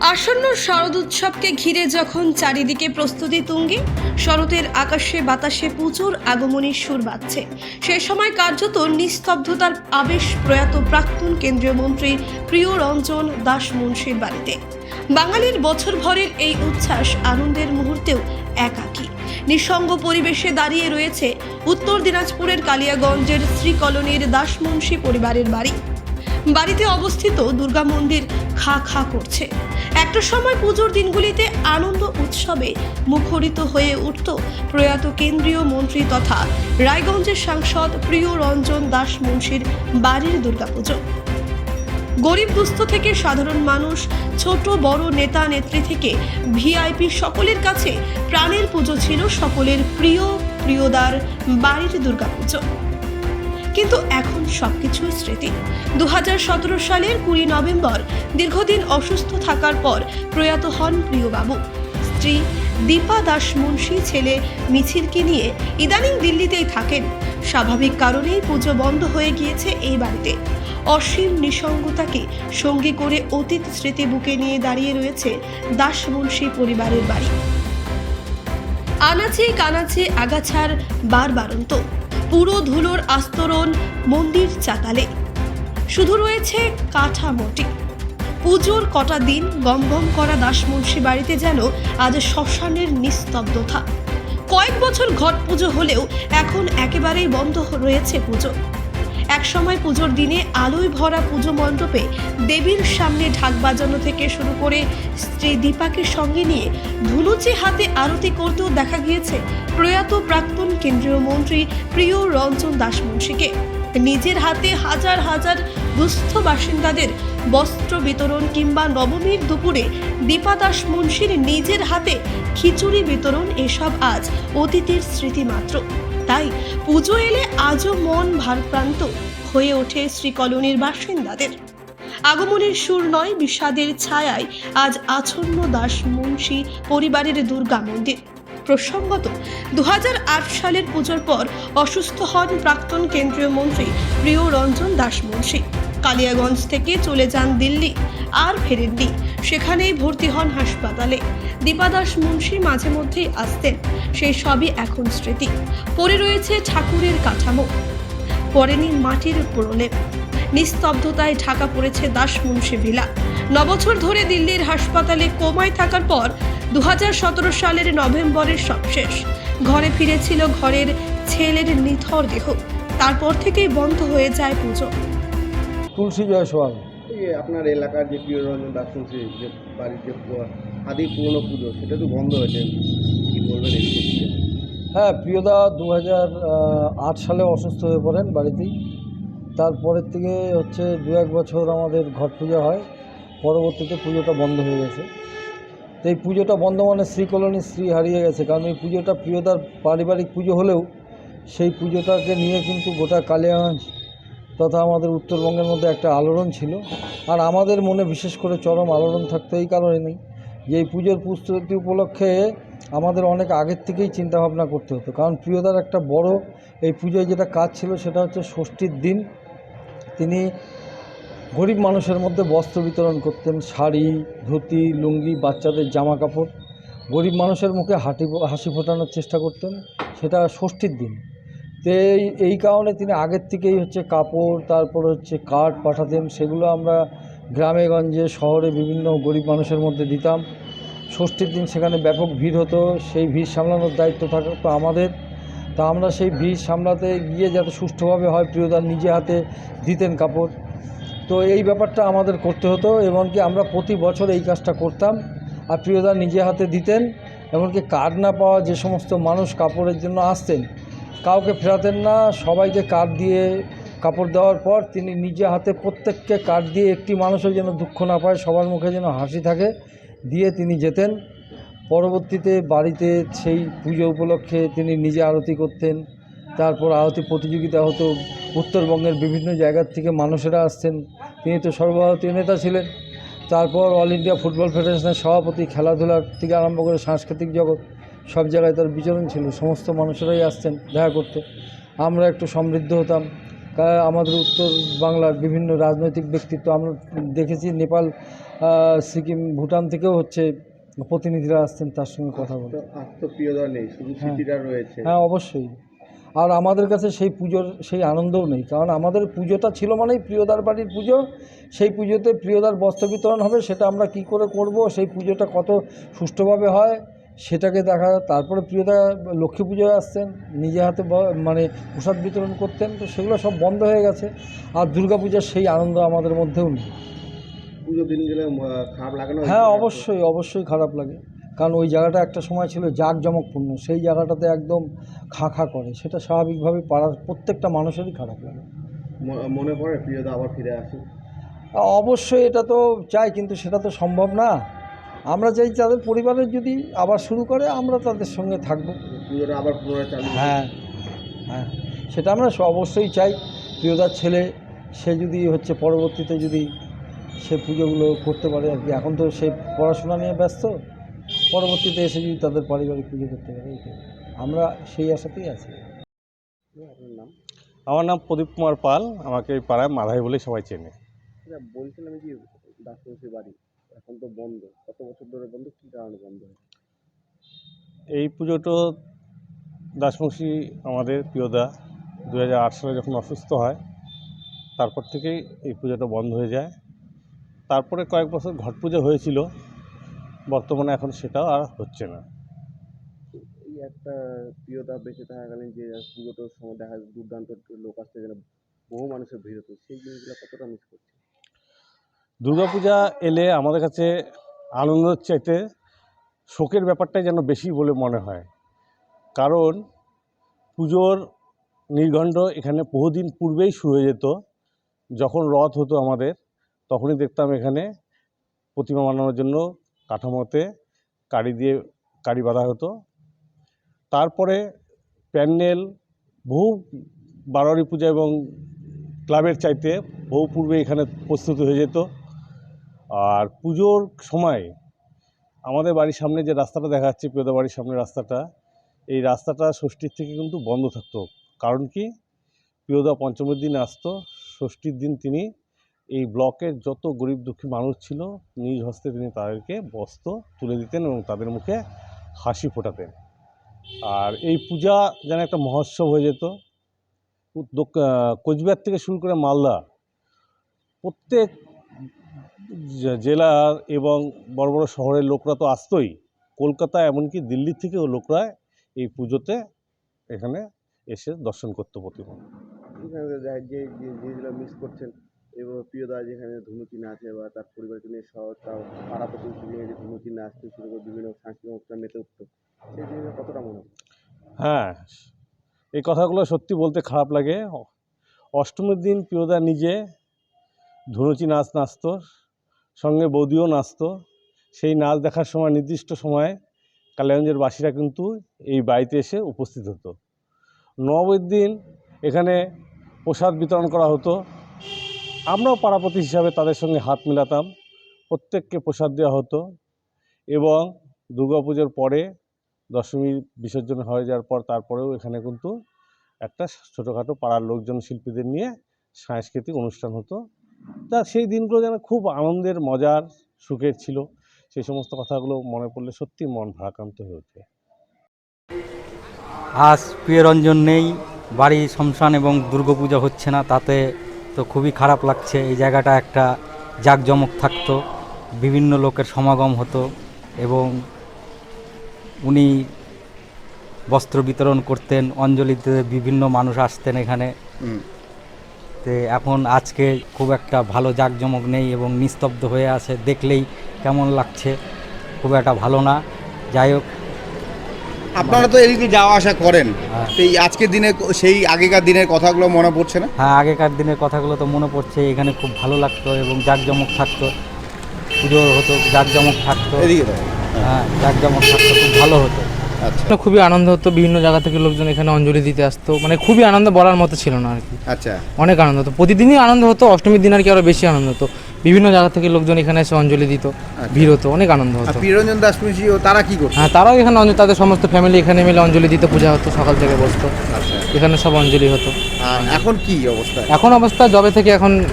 আসন্ন শারদ উৎসবকে ঘিরে যখন চারিদিকে প্রস্তুতি তুঙ্গে, শরতের আকাশে বাতাসে পুজোর আগমনের সুর বাজছে। সে সময় কার্যত নিস্তব্ধতার আবেশ প্রয়াত প্রাক্তন কেন্দ্রীয় মন্ত্রী প্রিয় রঞ্জন দাস মুন্সির বাড়িতে। বাঙালির বছর ভরের এই উচ্ছ্বাস আনন্দের মুহূর্তেও একাকী। নিঃসঙ্গ পরিবেশে দাঁড়িয়ে রয়েছে উত্তর দিনাজপুরের কালিয়াগঞ্জের শ্রী কলোনির দাসমুন্সি পরিবারের বাড়ি। বাড়িতে অবস্থিত দুর্গা মন্দির খা খা করছে। একটা সময় পুজোর দিনগুলিতে আনন্দ উৎসবে মুখরিত হয়ে উঠত প্রয়াত কেন্দ্রীয় মন্ত্রী তথা রায়গঞ্জের সাংসদ প্রিয় রঞ্জন দাস মুন্সির বাড়ির দুর্গাপুজো। গরিব দুস্থ থেকে সাধারণ মানুষ, ছোট, বড় নেতা, নেত্রী থেকে ভিআইপি সকলের কাছে প্রাণের পুজো ছিল সকলের প্রিয়, প্রিয়দার বাড়ির দুর্গাপুজো। কিন্তু এখন সবকিছু স্মৃতি। দু হাজার সতেরো সালের কুড়ি নভেম্বর, দীর্ঘদিন অসুস্থ থাকার পর প্রয়াত হন প্রিয়বাবু। স্ত্রী দীপা দাস মুন্সি ছেলে মিছিলকে নিয়ে ইদানিং দিল্লিতেই থাকেন। স্বাভাবিক কারণেই পুজো বন্ধ হয়ে গিয়েছে এই বাড়িতে। অসীম নিঃসঙ্গতাকে সঙ্গী করে অতীত স্মৃতি বুকে নিয়ে দাঁড়িয়ে রয়েছে দাস মুন্সি পরিবারের বাড়ি। আনাচে কানাচে আগাছার বার বারন্ত। পুরো ধুলোর আস্তরণ মন্দির চাতালে। শুধু রয়েছে কাঠামোটি পুজোর কটা দিন গম গম করা দাসমুন্সি বাড়িতে যেন আজ শ্মশানের নিস্তব্ধতা। কয়েক বছর ঘট পুজো হলেও এখন একেবারেই বন্ধ রয়েছে পুজো। এক সময় পুজোর দিনে আলোয় ভরা পুজো মণ্ডপে দেবীর সামনে ঢাক বাজানো থেকে শুরু করে স্ত্রী দীপাকে সঙ্গে নিয়ে ধুনুচি হাতে আরতি করতেও দেখা গিয়েছে প্রয়াত প্রাক্তন কেন্দ্রীয় মন্ত্রী প্রিয় রঞ্জন দাসমুন্সিকে নিজের হাতে হাজার হাজার দুস্থ বাসিন্দাদের বস্ত্র বিতরণ কিংবা নবমীর দুপুরে দীপা দাস মুন্সির নিজের হাতে খিচুড়ি বিতরণ এসব আজ অতীতের স্মৃতি মাত্র তাই পুজো এলে আজও মন ভারপ্রান্ত হয়ে ওঠে শ্রীকলোনির বাসিন্দাদের। আগমনের সুর নয়, বিষাদের ছায়ায় আজ আছন্ন দাস মুন্সি পরিবারের দুর্গা মন্দির। প্রসঙ্গত দু হাজার আট সালের পুজোর পর অসুস্থ হন প্রাক্তন কেন্দ্রীয় মন্ত্রী প্রিয় রঞ্জন দাস মুন্সি। কালিয়াগঞ্জ থেকে চলে যান দিল্লি, আর ফেরেননি। সেখানেই ভর্তি হন হাসপাতালে। দীপা দাস মুন্সি মাঝে মধ্যেই আসতেন। সেই সবই এখন স্মৃতি। পড়ে রয়েছে ঠাকুরের কাঠামো। পড়েনি মাটির প্রলেপ নিস্তব্ধতায় ঢাকা পড়েছে দাস মুন্সি ভিলা। নবছর ধরে দিল্লির হাসপাতালে কোমায় থাকার পর দু সালের নভেম্বরের সবশেষ। ঘরে ফিরেছিল ঘরের ছেলের নিথর দেহ। তারপর থেকেই বন্ধ হয়ে যায় পুজো। তুলসী জয়সওয়াল। আপনার এলাকার যে প্রিয় রঞ্জন দাস শুনছি যে বাড়ির যে আদি পুরনো পুজো, সেটা তো বন্ধ হয়েছে। কি বলবেন হ্যাঁ প্রিয়দা দু আট সালে অসুস্থ হয়ে পড়েন বাড়িতেই। তারপরের থেকে হচ্ছে দু এক বছর আমাদের ঘট পূজা হয়, পরবর্তীতে পুজোটা বন্ধ হয়ে গেছে। তো এই পুজোটা বন্ধ মানে শ্রী কলোনির শ্রী হারিয়ে গেছে, কারণ এই পুজোটা প্রিয়দার পারিবারিক পুজো হলেও সেই পুজোটাকে নিয়ে কিন্তু গোটা কালিয়াগঞ্জ তথা আমাদের উত্তরবঙ্গের মধ্যে একটা আলোড়ন ছিল। আর আমাদের মনে বিশেষ করে চরম আলোড়ন থাকতো এই কারণে নেই। যে এই পুজোর প্রস্তুতি উপলক্ষে আমাদের অনেক আগের থেকেই চিন্তাভাবনা করতে হতো। কারণ প্রিয়দার একটা বড় এই পুজোয় যেটা কাজ ছিল সেটা হচ্ছে ষষ্ঠীর দিন। তিনি গরিব মানুষের মধ্যে বস্ত্র বিতরণ করতেন, শাড়ি, ধুতি, লুঙ্গি, বাচ্চাদের জামা কাপড় গরিব মানুষের মুখে হাঁটি হাসি ফোটানোর চেষ্টা করতেন। সেটা ষষ্ঠীর দিন। তো এই এই কারণে তিনি আগের থেকেই হচ্ছে কাপড়, তারপর হচ্ছে কার্ড পাঠাতেন। সেগুলো আমরা গ্রামে, গঞ্জে, শহরে বিভিন্ন গরিব মানুষের মধ্যে দিতাম। ষষ্ঠীর দিন সেখানে ব্যাপক ভিড় হতো, সেই ভিড় সামলানোর দায়িত্ব থাকতো আমাদের। তা আমরা সেই ভিড় সামলাতে গিয়ে যাতে সুষ্ঠুভাবে হয়, প্রিয়দার নিজে হাতে দিতেন কাপড়। তো এই ব্যাপারটা আমাদের করতে হতো, এমনকি আমরা প্রতি বছর এই কাজটা করতাম। আর প্রিয়দা নিজে হাতে দিতেন, এমনকি কার্ড না পাওয়া যে সমস্ত মানুষ কাপড়ের জন্য আসতেন, কাউকে ফেরাতেন না। সবাইকে কার্ড দিয়ে কাপড় দেওয়ার পর তিনি নিজে হাতে প্রত্যেককে কার্ড দিয়ে একটি মানুষের যেন দুঃখ না পায়, সবার মুখে যেন হাসি থাকে। দিয়ে তিনি যেতেন। পরবর্তীতে বাড়িতে সেই পুজো উপলক্ষে তিনি নিজে আরতি করতেন। তারপর আরতি প্রতিযোগিতা হতো উত্তরবঙ্গের বিভিন্ন জায়গার থেকে মানুষেরা আসতেন। তিনি তো সর্বভারতীয় নেতা ছিলেন। তারপর অল ইন্ডিয়া ফুটবল ফেডারেশনের সভাপতি, খেলাধুলার থেকে আরম্ভ করে সাংস্কৃতিক জগৎ, সব জায়গায় তার বিচরণ ছিল। সমস্ত মানুষেরাই আসতেন, দেখা করতে। আমরা একটু সমৃদ্ধ হতাম। আমাদের উত্তর বাংলার বিভিন্ন রাজনৈতিক ব্যক্তিত্ব আমরা দেখেছি নেপাল সিকিম ভুটান থেকেও হচ্ছে প্রতিনিধিরা আসছেন তার সঙ্গে কথা বলতে তো আজ নেই শুধু হ্যাঁ। রয়েছে। হ্যাঁ অবশ্যই। আর আমাদের কাছে সেই পুজোর সেই আনন্দও নেই কারণ আমাদের পুজোটা ছিল মানেই প্রিয়দার বাড়ির পুজো। সেই পুজোতে প্রিয়দার বস্ত্র বিতরণ হবে সেটা আমরা কি করে করব সেই পুজোটা কত সুষ্ঠুভাবে হয় সেটাকে দেখা তারপরে প্রিয়তা লক্ষ্মী পুজোয় আসছেন নিজে হাতে মানে প্রসাদ বিতরণ করতেন তো সেগুলো সব বন্ধ হয়ে গেছে। আর দুর্গাপূজার সেই আনন্দ আমাদের মধ্যেও নেই। পুজো দিন গেলে খারাপ লাগে না হ্যাঁ অবশ্যই অবশ্যই খারাপ লাগে। কারণ ওই জায়গাটা একটা সময় ছিল জাঁকজমকপূর্ণ সেই জায়গাটাতে একদম খা খা করে। সেটা স্বাভাবিকভাবে পাড়ার প্রত্যেকটা মানুষেরই খারাপ লাগে। মনে পড়ে প্রিয়দা আবার ফিরে আসে? অবশ্যই এটা তো চাই কিন্তু সেটা তো সম্ভব না। আমরা চাই তাদের পরিবারের যদি আবার শুরু করে আমরা তাদের সঙ্গে থাকব। পুজোটা আবার পুনরায় চালু হ্যাঁ হ্যাঁ সেটা আমরা অবশ্যই চাই। প্রিয়দার ছেলে সে যদি হচ্ছে পরবর্তীতে যদি সে পুজোগুলো করতে পারে আর কি। এখন তো সে পড়াশোনা নিয়ে ব্যস্ত পরবর্তীতে এসে যদি তাদের পারিবারিক পুজো করতে পারে আমরা সেই আশাতেই আছি। আপনার নাম? আমার নাম প্রদীপ কুমার পাল আমাকে পাড়ায় মাধাই বলে সবাই চেনে। আচ্ছা বলছিলাম কি দাসপন্থী বাড়ি। এখন তো বন্ধ। কত বছর ধরে বন্ধ? কী কারণে বন্ধ হয় এই পুজোটো দাসমুখী আমাদের প্রিয়দা দু হাজার আট সালে যখন অসুস্থ হয় তারপর থেকেই এই পুজোটা বন্ধ হয়ে যায়। তারপরে কয়েক বছর ঘট পুজো হয়েছিল বর্তমানে এখন সেটাও আর হচ্ছে না। এই একটা প্রিয়তা বেঁচে থাকাকালীন যে পুজোটার সময় দেখা যায় দুর্দান্ত লোক আসতে গেলে বহু মানুষের ভিড় হতো সেই জিনিসগুলো কতটা মিস করছে? দুর্গাপূজা এলে আমাদের কাছে আনন্দের চাইতে শোকের ব্যাপারটাই যেন বেশি বলে মনে হয়। কারণ পুজোর নির্ঘণ্ট এখানে বহুদিন পূর্বেই শুরু হয়ে যেত। যখন রথ হতো আমাদের, তখনই দেখতাম এখানে প্রতিমা বানানোর জন্য কাঠামোতে কারি দিয়ে কাড়ি বাঁধা হতো। তারপরে প্যান্ডেল, বহু বারোয়ারি পূজা এবং ক্লাবের চাইতে বহু পূর্বে এখানে প্রস্তুত হয়ে যেত। আর পুজোর সময় আমাদের বাড়ির সামনে যে রাস্তাটা দেখা যাচ্ছে প্রিয়দা বাড়ির সামনে রাস্তাটা, এই রাস্তাটা ষষ্ঠীর থেকে কিন্তু বন্ধ থাকতো। কারণ কি? প্রিয়দা পঞ্চমীর দিন আসতো, ষষ্ঠীর দিন তিনি এই ব্লকের যত গরিব দুঃখী মানুষ ছিল, নিজ হস্তে তিনি তাদেরকে বস্ত্র তুলে দিতেন এবং তাদের মুখে হাসি ফোটাতেন। আর এই পূজা যেন একটা মহোৎসব হয়ে যেত। কোচবিহার থেকে শুরু করে মালদা, প্রত্যেক জেলার এবং বড় বড় শহরের লোকরা তো আসতোই। কলকাতা এমনকি দিল্লি থেকেও লোকরা এই পুজোতে এখানে এসে দর্শন করতো প্রতিমা। যে যেগুলো মিস করছেন এবং প্রিয়দা যেখানে ধুনুচি নাচে বা তার পরিবারকে নিয়ে শহর তাও পাড়া প্রতিবেশী নিয়ে যে ধুনুচি নাচ থেকে শুরু করে বিভিন্ন সাংস্কৃতিক অনুষ্ঠান মেতে উঠতো সেই জিনিসটা কতটা মনে হ্যাঁ এই কথাগুলো সত্যি বলতে খারাপ লাগে। অষ্টমীর দিন প্রিয়দা নিজে ধনুচি নাচ নাচতো। সঙ্গে বৌদিও নাচতো। সেই নাচ দেখার সময়, নির্দিষ্ট সময়ে কালিয়াগঞ্জের বাসীরা কিন্তু এই বাড়িতে এসে উপস্থিত হতো। নবমীর দিন এখানে প্রসাদ বিতরণ করা হতো। আমরাও পাড়াপতি হিসাবে তাদের সঙ্গে হাত মেলাতাম। প্রত্যেককে প্রসাদ দেওয়া হতো এবং দুর্গাপুজোর পরে দশমী বিসর্জন হয়ে যাওয়ার পর তারপরেও এখানে কিন্তু একটা ছোটোখাটো পাড়ার লোকজন, শিল্পীদের নিয়ে সাংস্কৃতিক অনুষ্ঠান হতো। তা সেই দিনগুলো যেন খুব আনন্দের মজার সুখের ছিল। সেই সমস্ত কথাগুলো মনে পড়লে সত্যি মন ভারাক্রান্ত হয়ে ওঠে। আজ প্রিয়রঞ্জন নেই বাড়ি শ্মশান এবং দুর্গাপূজা হচ্ছে না তাতে তো খুবই খারাপ লাগছে। এই জায়গাটা একটা জাঁকজমক থাকতো বিভিন্ন লোকের সমাগম হতো এবং উনি বস্ত্র বিতরণ করতেন অঞ্জলিতে বিভিন্ন মানুষ আসতেন এখানে। তে এখন আজকে খুব একটা ভালো জাঁকজমক নেই এবং নিস্তব্ধ হয়ে আছে দেখলেই কেমন লাগছে। খুব একটা ভালো না। যাই হোক। আপনারা তো এদিকে যাওয়া আসা করেন। হ্যাঁ। তো এই আজকের দিনে সেই আগেকার দিনের কথাগুলো মনে পড়ছে না? হ্যাঁ আগেকার দিনের কথাগুলো তো মনে পড়ছে। এখানে খুব ভালো লাগতো এবং জাঁকজমক থাকতো। পুজো হতো জাঁকজমক থাকতো। এদিকে হ্যাঁ জাঁকজমক থাকতো খুব ভালো হতো। আচ্ছা। খুবই আনন্দ হতো বিভিন্ন জায়গা থেকে লোকজন এখানে অঞ্জলি দিতে আসতো। মানে খুবই আনন্দ বলার মতো ছিল না আর কি। আচ্ছা। অনেক আনন্দ হতো। প্রতিদিনই আনন্দ হতো অষ্টমীর দিন আর কি আরও বেশি আনন্দ হতো। বিভিন্ন জায়গা থেকে লোকজন এখানে এসে অঞ্জলি দিত ভিড় হতো অনেক আনন্দ হতো। প্রিয়রঞ্জন দাসপুঞ্জি ও তারা কি করতো? হ্যাঁ তারাও এখানে অঞ্জ- তাদের সমস্ত ফ্যামিলি এখানে মিলে অঞ্জলি দিতে পূজা হতো সকাল থেকে বসতো। আচ্ছা। এখানে সব অঞ্জলি হতো। এখন কি অবস্থা? এখন অবস্থা জবে থেকে এখন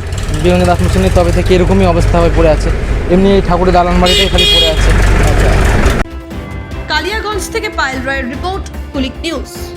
বীরেন্দ্র দাস মিশনের তবে থেকে এরকমই অবস্থা হয়ে পড়ে আছে। এমনি এই ঠাকুরের দালান বাড়িটাই খালি পড়ে আছে। থেকে পায়েল রায়ের রিপোর্ট কুলিক নিউজ।